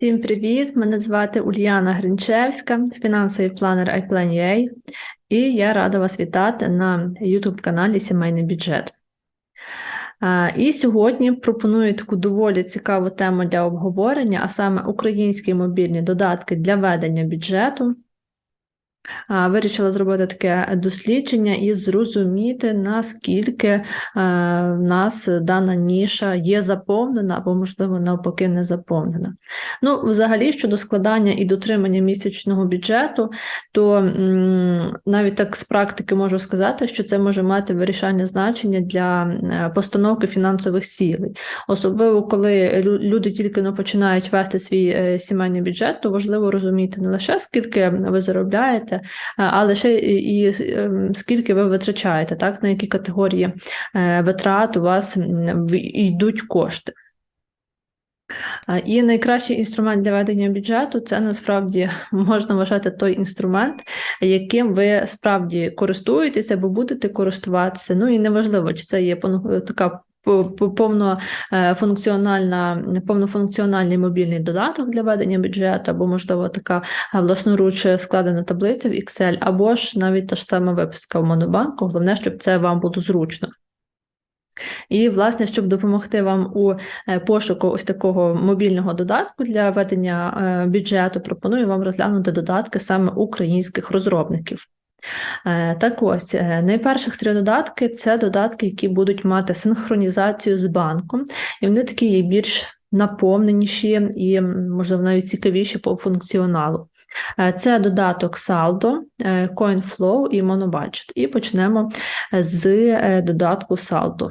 Всім привіт! Мене звати Ульяна Гринчевська, фінансовий планер iPlan.ua, і я рада вас вітати на YouTube каналі Сімейний бюджет. І сьогодні пропоную таку доволі цікаву тему для обговорення, а саме українські мобільні додатки для ведення бюджету. Вирішила зробити таке дослідження і зрозуміти, наскільки е, в нас дана ніша є заповнена або, можливо, навпаки, не заповнена. Ну, взагалі, щодо складання і дотримання місячного бюджету, то навіть так з практики можу сказати, що це може мати вирішальне значення для е, постановки фінансових цілей. Особливо, коли люди тільки починають вести свій е, сімейний бюджет, то важливо розуміти не лише скільки ви заробляєте, е, але ще і, ем, скільки ви витрачаєте, так, на які категорії е, витрат у вас йдуть кошти. І найкращий інструмент для ведення бюджету це насправді можна вважати той інструмент, яким ви справді користуєтеся або будете користуватися. Ну і неважливо, чи це є така повнофункціональна, повнофункціональний мобільний додаток для ведення бюджету, або, можливо, така власноруч складена таблиця в Excel, або ж навіть та ж сама виписка в Монобанку. Головне, щоб це вам було зручно. І, власне, щоб допомогти вам у е, пошуку ось такого мобільного додатку для ведення е, бюджету, пропоную вам розглянути додатки саме українських розробників. Е, Так ось, е, найперших три додатки це додатки, які будуть мати синхронізацію з банком, і вони такі є більш наповненіші і, можливо, навіть цікавіші по функціоналу. Е, Це додаток Saldo, CoinFlow і MonoBudget. І почнемо з додатку Saldo.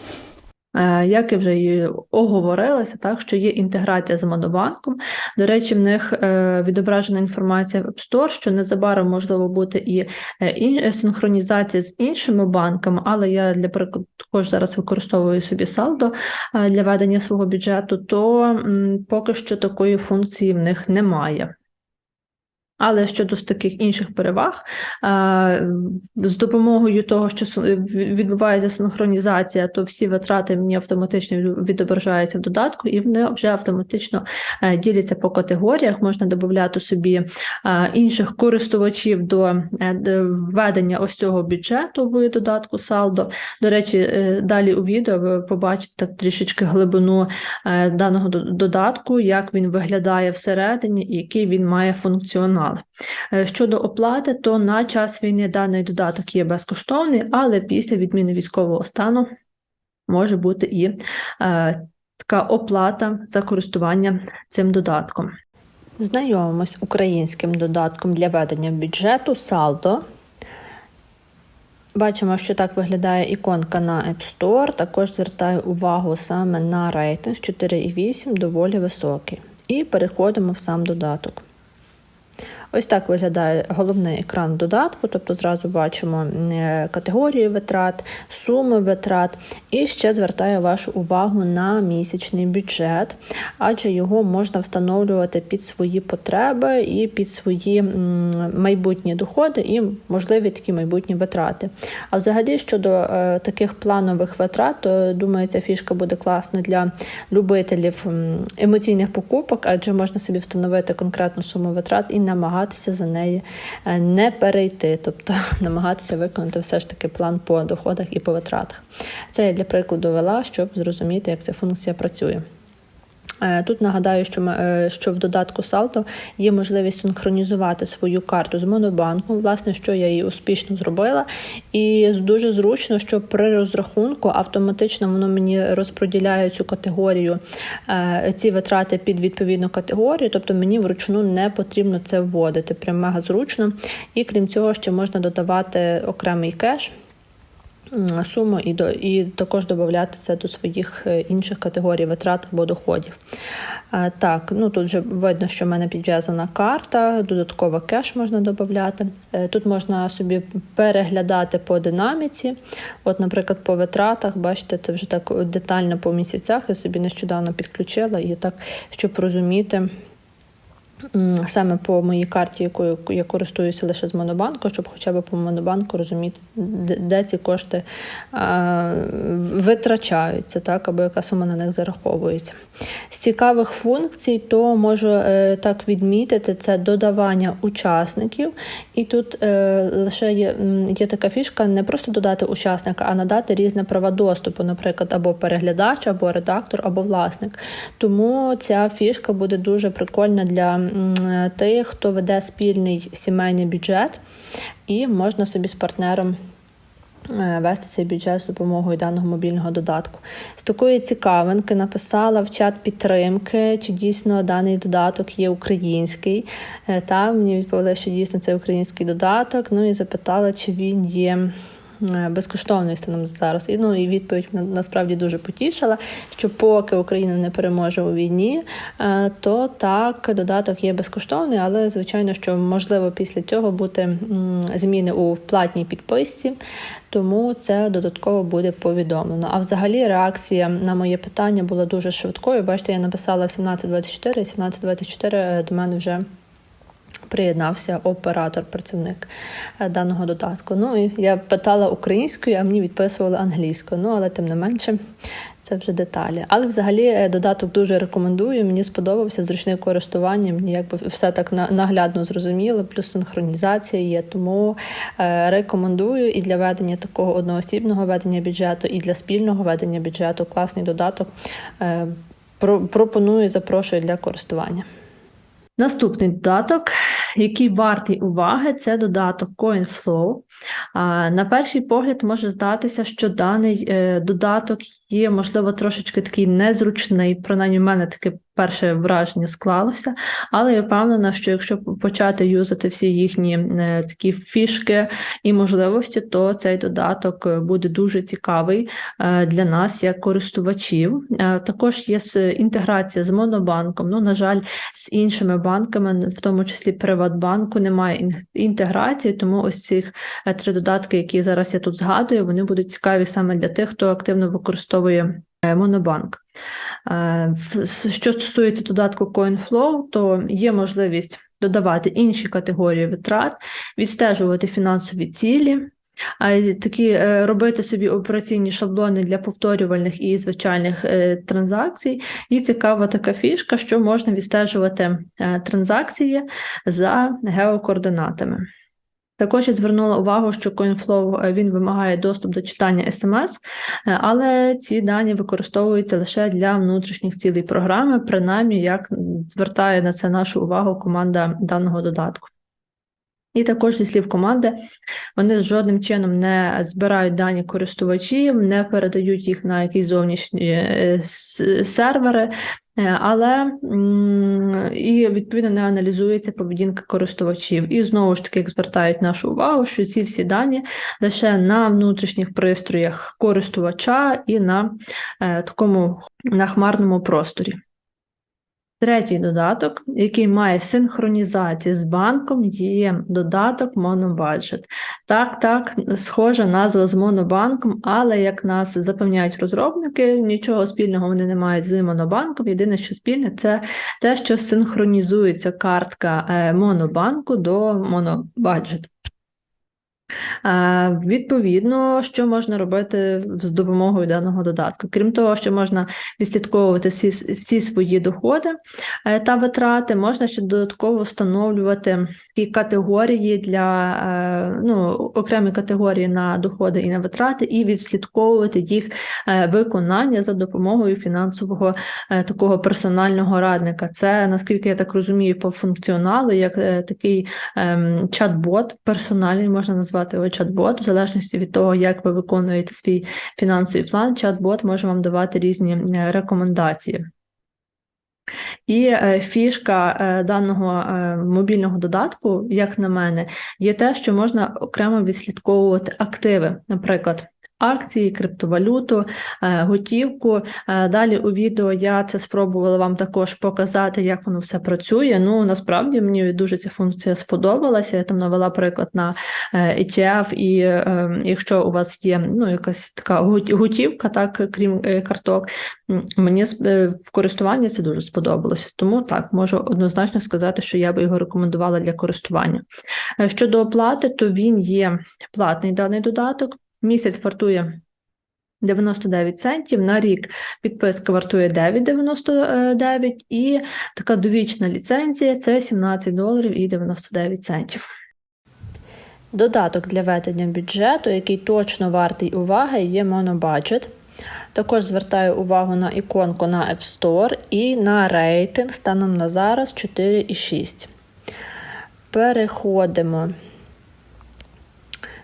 Е, Як і вже і оговорилося, так що є інтеграція з Монобанком. До речі, в них е, відображена інформація в App Store, що незабаром можливо бути і е, синхронізація з іншими банками, але я для прикладу також зараз використовую собі салдо для ведення свого бюджету, то поки що такої функції в них немає. Але щодо таких інших переваг, е, з допомогою того, що відбувається синхронізація, то всі витрати мені автоматично відображаються в додатку, і вони вже автоматично е, діляться по категоріях. Можна додати собі е, інших користувачів до введення ось цього бюджету в додатку Saldo. До речі, далі у відео ви побачите трішечки глибину даного додатку, як він виглядає всередині який він має функціонал. Е, Щодо оплати, то на час війни даний додаток є безкоштовний, але після відміни військового стану може бути і е, така оплата за користування цим додатком. Знайомимось українським додатком для ведення бюджету Saldo. Бачимо, що так виглядає іконка на App Store. Також звертаю увагу саме на рейтинг 4,8 доволі високий. І переходимо в сам додаток. Ось так виглядає головний екран додатку, тобто зразу бачимо е, категорії витрат, суми витрат, і ще звертаю вашу увагу на місячний бюджет, адже його можна встановлювати під свої потреби і під свої майбутні доходи і можливі такі майбутні витрати. А взагалі щодо е, таких планових витрат, то думаю, ця фішка буде класна для любителів емоційних покупок, адже можна собі встановити конкретну суму витрат і намагатися за неї е, не перейти, тобто намагатися виконати все ж таки план по доходах і по витратах. Це я для прикладу вела, щоб зрозуміти, як ця функція працює. Е, Тут нагадаю, що е, що в додатку Salto є можливість синхронізувати свою карту з Монобанком, власне, що я її успішно зробила. І дуже зручно, що при розрахунку автоматично воно мені розподіляє цю категорію, е, ці витрати під відповідну категорію, тобто мені вручну не потрібно це вводити. Прям мега зручно. І крім цього, ще можна додавати окремий кеш. Суму і, до, і також додати це до своїх е, інших категорій витрат або доходів. Е, Так, ну тут вже видно, що в мене підв'язана карта, додатково кеш можна додати. Е, Тут можна собі переглядати по динаміці. От, наприклад, по витратах, бачите, це вже так детально по місяцях. Я собі нещодавно підключила і так, щоб розуміти. Саме по моїй карті, якою я користуюся лише з Монобанку, щоб хоча б по Монобанку розуміти, де, ці кошти витрачаються, так, або яка сума на них зараховується. З цікавих функцій, то можу е, так відмітити, це додавання учасників. І тут е, лише є, є така фішка не просто додати учасника, а надати різні права доступу, наприклад, або переглядач, або редактор, або власник. Тому ця фішка буде дуже прикольна для тих, хто веде спільний сімейний бюджет, і можна собі з партнером. е, Вести цей бюджет з допомогою даного мобільного додатку. З такої цікавинки написала в чат підтримки, чи дійсно даний додаток є український. Е, Та мені відповіли, що дійсно це український додаток. Ну і запитала, чи він є безкоштовною станом зараз. І ну і відповідь насправді дуже потішила, що поки Україна не переможе у війні, е, то так додаток є безкоштовний, але звичайно, що можливо після цього бути зміни у платній підписці. Тому це додатково буде повідомлено. А взагалі реакція на моє питання була дуже швидкою. Бачите, я написала 1724, і 1724 до мене вже приєднався оператор, працівник е, даного додатку. Ну і я питала українською, а мені відписували англійською. Ну але тим не менше. Це вже деталі. Але взагалі е, додаток дуже рекомендую. Мені сподобався зручне користування. Мені якби все так на- наглядно зрозуміло, плюс синхронізація є. Тому е, рекомендую і для ведення такого одноосібного ведення бюджету, і для спільного ведення бюджету. Класний додаток. Про- пропоную, запрошую для користування. Наступний додаток, який вартий уваги, це додаток CoinFlow. На перший погляд може здатися, що даний е, додаток є, можливо, трошечки такий незручний, принаймні в мене таке перше враження склалося, але я впевнена, що якщо почати юзати всі їхні е, такі фішки і можливості, то цей додаток е, буде дуже цікавий е, для нас як користувачів. Також є інтеграція з Монобанком. Ну, на жаль, з іншими банками, в тому числі Приватбанку, немає інтеграції, тому ось цих три додатки, які зараз я тут згадую, вони будуть цікаві саме для тих, хто активно використовує Монобанк. Е, в- с- Що стосується додатку CoinFlow, то є можливість додавати інші категорії витрат, відстежувати фінансові цілі. Такі е, робити собі операційні шаблони для повторювальних і звичайних е, транзакцій. І цікава така фішка, що можна відстежувати е, транзакції за геокоординатами. Також я звернула увагу, що CoinFlow е, він вимагає доступ до читання SMS, е, але ці дані використовуються лише для внутрішніх цілей програми, принаймні як звертає на це нашу увагу команда даного додатку. І також зі слів команди, вони жодним чином не збирають дані користувачів, не передають їх на якісь зовнішні е, сервери, але і відповідно не аналізується поведінка користувачів. І знову ж таки звертають нашу увагу, що ці всі дані лише на внутрішніх пристроях користувача і на е, такому на хмарному просторі. Третій додаток, який має синхронізацію з банком, є додаток Monobudget. Так, так, схожа назва з Монобанком, але як нас запевняють розробники, нічого спільного вони не мають з Монобанком. Єдине, що спільне, це те, що синхронізується картка е, Монобанку до Monobudget. Відповідно, що можна робити з допомогою даного додатку? Крім того, що можна відслідковувати всі, всі свої доходи е, та витрати, можна ще додатково встановлювати такі категорії для е, ну, окремі категорії на доходи і на витрати, і відслідковувати їх е, виконання за допомогою фінансового такого персонального радника. Це наскільки я так розумію, по функціоналу, як такий ем, чат-бот, персональний можна назвати його чат-бот, в залежності від того, як ви виконуєте свій фінансовий план, чат-бот може вам давати різні е, рекомендації. І е, фішка е, даного мобільного додатку, як на мене, є те, що можна окремо відслідковувати активи. Наприклад, акції, криптовалюту, е, готівку. Е, Далі у відео я це спробувала вам також показати, як воно все працює. Ну насправді мені дуже ця функція сподобалася. Я там навела приклад на е, ETF, і якщо у вас є ну, якась така готівка, так крім карток, мені в користуванні це дуже сподобалося. Тому так можу однозначно сказати, що я би його рекомендувала для користування. Щодо оплати, то він є платний даний додаток. Місяць вартує 99 центів, на рік підписка вартує 9,99 і така довічна ліцензія це 17 доларів і 99 центів. Додаток для ведення бюджету, який точно вартий уваги, є Monobudget. Також звертаю увагу на іконку на App Store і на рейтинг станом на зараз 4,6. Переходимо.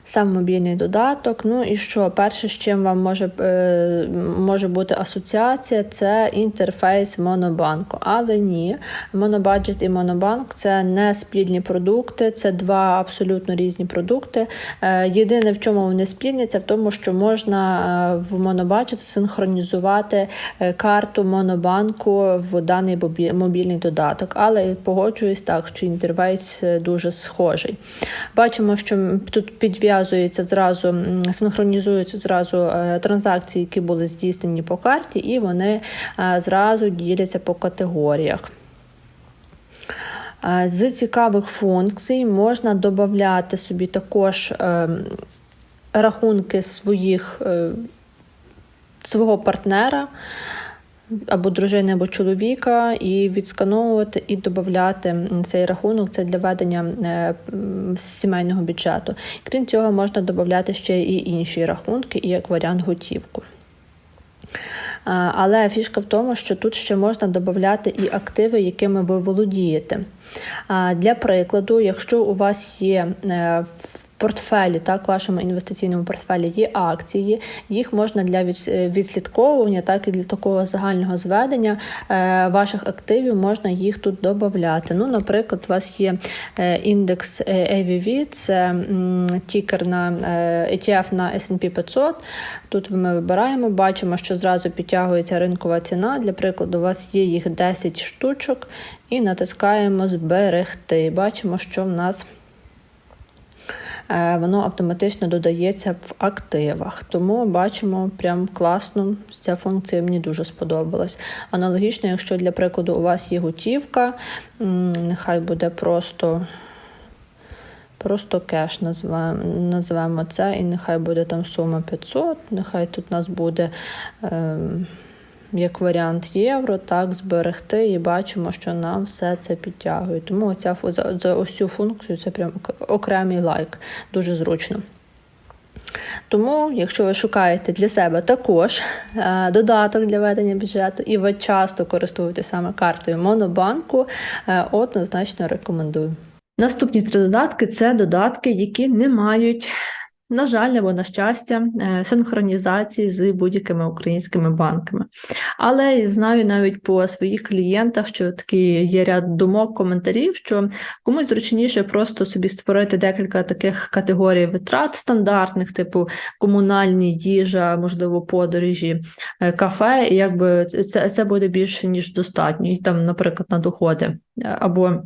Сам мобільний додаток. Ну і що? Перше, з чим вам може, е, може бути асоціація, це інтерфейс Монобанку. Але ні, Монобаджет і Монобанк це не спільні продукти, це два абсолютно різні продукти. Е, Єдине, в чому вони спільні, це в тому, що можна е, в Монобаджет синхронізувати карту Монобанку в даний мобільний додаток. Але погоджуюсь так, що інтерфейс дуже схожий. Бачимо, що тут підв'язується зразу, синхронізуються зразу е, транзакції, які були здійснені по карті, і вони е, зразу діляться по категоріях. Е, З цікавих функцій можна додати собі також рахунки своїх, свого партнера або дружини, або чоловіка, і відскановувати і додати цей рахунок. Це для ведення е, сімейного бюджету. Крім цього, можна додати ще і інші рахунки, і як варіант готівку. Але фішка в тому, що тут ще можна додати і активи, якими ви володієте. Для прикладу, якщо у вас є е, портфелі, так, вашому інвестиційному портфелі є акції, їх можна для е, відслідковування, так і для такого загального зведення е, ваших активів можна їх тут додати. Ну, наприклад, у вас є е, індекс AVV, це тікер на ETF на S&P 500. Тут ми вибираємо, бачимо, що зразу підтягується ринкова ціна. Для прикладу, у вас є їх 10 штучок, і натискаємо зберегти. Бачимо, що в нас воно автоматично додається в активах. Тому бачимо прям класно. Ця функція мені дуже сподобалась. Аналогічно, якщо для прикладу у вас є готівка, нехай буде просто. Просто кеш назвемо, назвемо це, і нехай буде там сума 500, нехай тут у нас буде е, як варіант євро, так, зберегти, і бачимо, що нам все це підтягує. Тому фу- за, за ось цю функцію це прям окремий лайк, дуже зручно. Тому, якщо ви шукаєте для себе також е, додаток для ведення бюджету, і ви часто користуєтеся саме картою Монобанку, е, однозначно рекомендую. Наступні три додатки це додатки, які не мають, на жаль, або на щастя, е, синхронізації з будь-якими українськими банками. Але знаю навіть по своїх клієнтах, що такі є ряд думок, коментарів, що комусь зручніше просто собі створити декілька таких категорій витрат стандартних, типу комунальні, їжа, можливо, подорожі, е, кафе, і якби це, це буде більше ніж достатньо, і там, наприклад, на доходи е, або.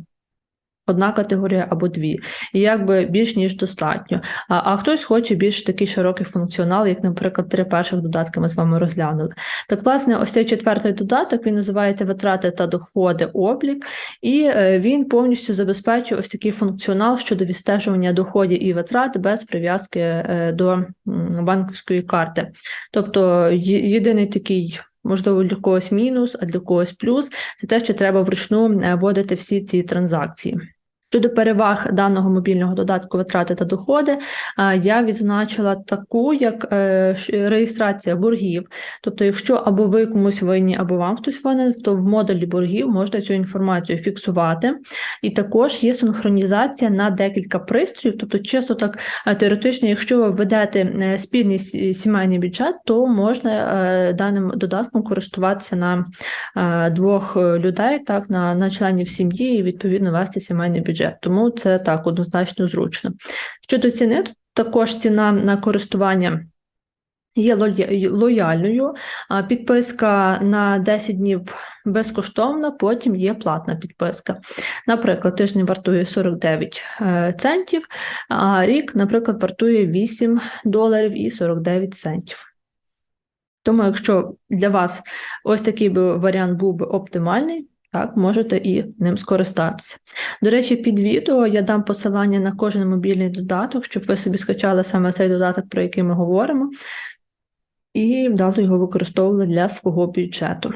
Одна категорія або дві, і якби більш ніж достатньо. А, а хтось хоче більш такий широкий функціонал, як, наприклад, три перших додатки ми з вами розглянули. Так, власне, ось цей четвертий додаток він називається витрати та доходи облік, і е, він повністю забезпечує ось такий функціонал щодо відстежування доходів і витрат без прив'язки е, до банківської карти. Тобто єдиний такий. Можливо, для когось мінус, а для когось плюс це те, що треба вручну е, вводити всі ці транзакції. Щодо переваг даного мобільного додатку витрати та доходи, я відзначила таку, як е, реєстрація боргів. Тобто, якщо або ви комусь винні, або вам хтось винен, то в модулі боргів можна цю інформацію фіксувати. І також є синхронізація на декілька пристроїв. Тобто, чисто так е, теоретично, якщо ви ведете е, спільний сімейний бюджет, то можна даним додатком користуватися на двох людей, так, на, на членів сім'ї і відповідно вести сімейний бюджет. Тому це так однозначно зручно. Щодо ціни, то також ціна на користування є лояльною. Підписка на 10 днів безкоштовна, потім є платна підписка. Наприклад, тиждень вартує 49 е, центів, а рік, наприклад, вартує 8 доларів і 49 центів. Тому, якщо для вас ось такий би варіант був би оптимальний, так, можете і ним скористатися. До речі, під відео я дам посилання на кожен мобільний додаток, щоб ви собі скачали саме цей додаток, про який ми говоримо, і вдало його використовували для свого бюджету.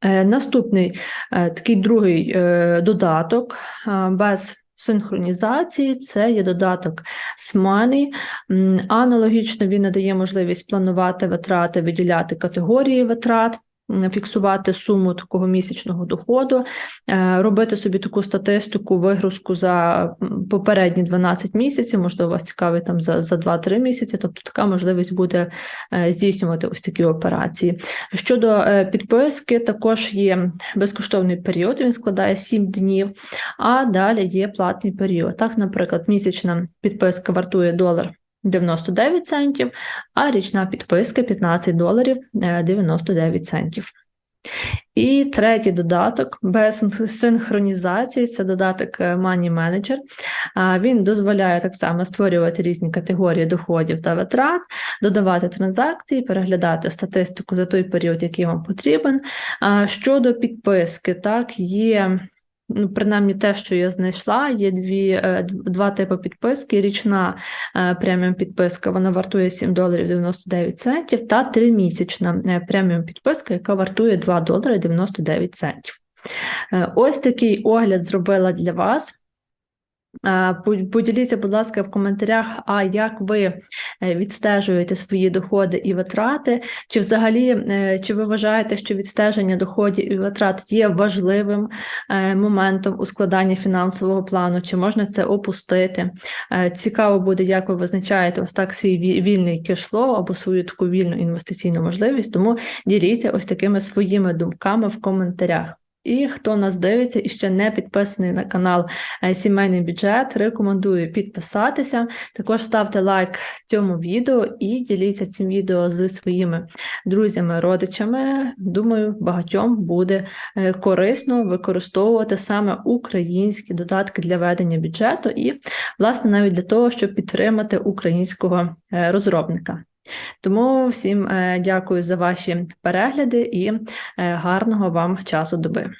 Е, Наступний е, такий другий е, додаток без синхронізації це є додаток Smani. Аналогічно він надає можливість планувати витрати, виділяти категорії витрат. Фіксувати суму такого місячного доходу, е, робити собі таку статистику, вигрузку за попередні 12 місяців, можливо, вас цікавить там за, за 2-3 місяці, тобто така можливість буде е, здійснювати ось такі операції. Щодо е, підписки, також є безкоштовний період, він складає 7 днів, а далі є платний період. Так, наприклад, місячна підписка вартує долар 99 центів, а річна підписка 15 доларів е, 99 центів. І третій додаток без синхронізації це додаток е, Money Manager. Він дозволяє так само створювати різні категорії доходів та витрат, додавати транзакції, переглядати статистику за той період, який вам потрібен. Щодо підписки, так, є. Ну, принаймні те, що я знайшла, є дві, е, два типи підписки. Річна е, преміум підписка, вона вартує 7 доларів 99 центів, та тримісячна е, преміум підписка, яка вартує 2 долари 99 центів. Ось такий огляд зробила для вас. По- Поділіться, будь ласка, в коментарях, а як ви е, відстежуєте свої доходи і витрати, чи взагалі е, чи ви вважаєте, що відстеження доходів і витрат є важливим е, моментом у складанні фінансового плану, чи можна це опустити? Цікаво буде, як ви визначаєте ось так свій вільний кешло або свою таку вільну інвестиційну можливість, тому діліться ось такими своїми думками в коментарях. І хто нас дивиться і ще не підписаний на канал е, Сімейний бюджет, рекомендую підписатися. Також ставте лайк цьому відео і діліться цим відео з своїми друзями, родичами. Думаю, багатьом буде е, корисно використовувати саме українські додатки для ведення бюджету і, власне, навіть для того, щоб підтримати українського е, розробника. Тому всім е, дякую за ваші перегляди і е, гарного вам часу доби.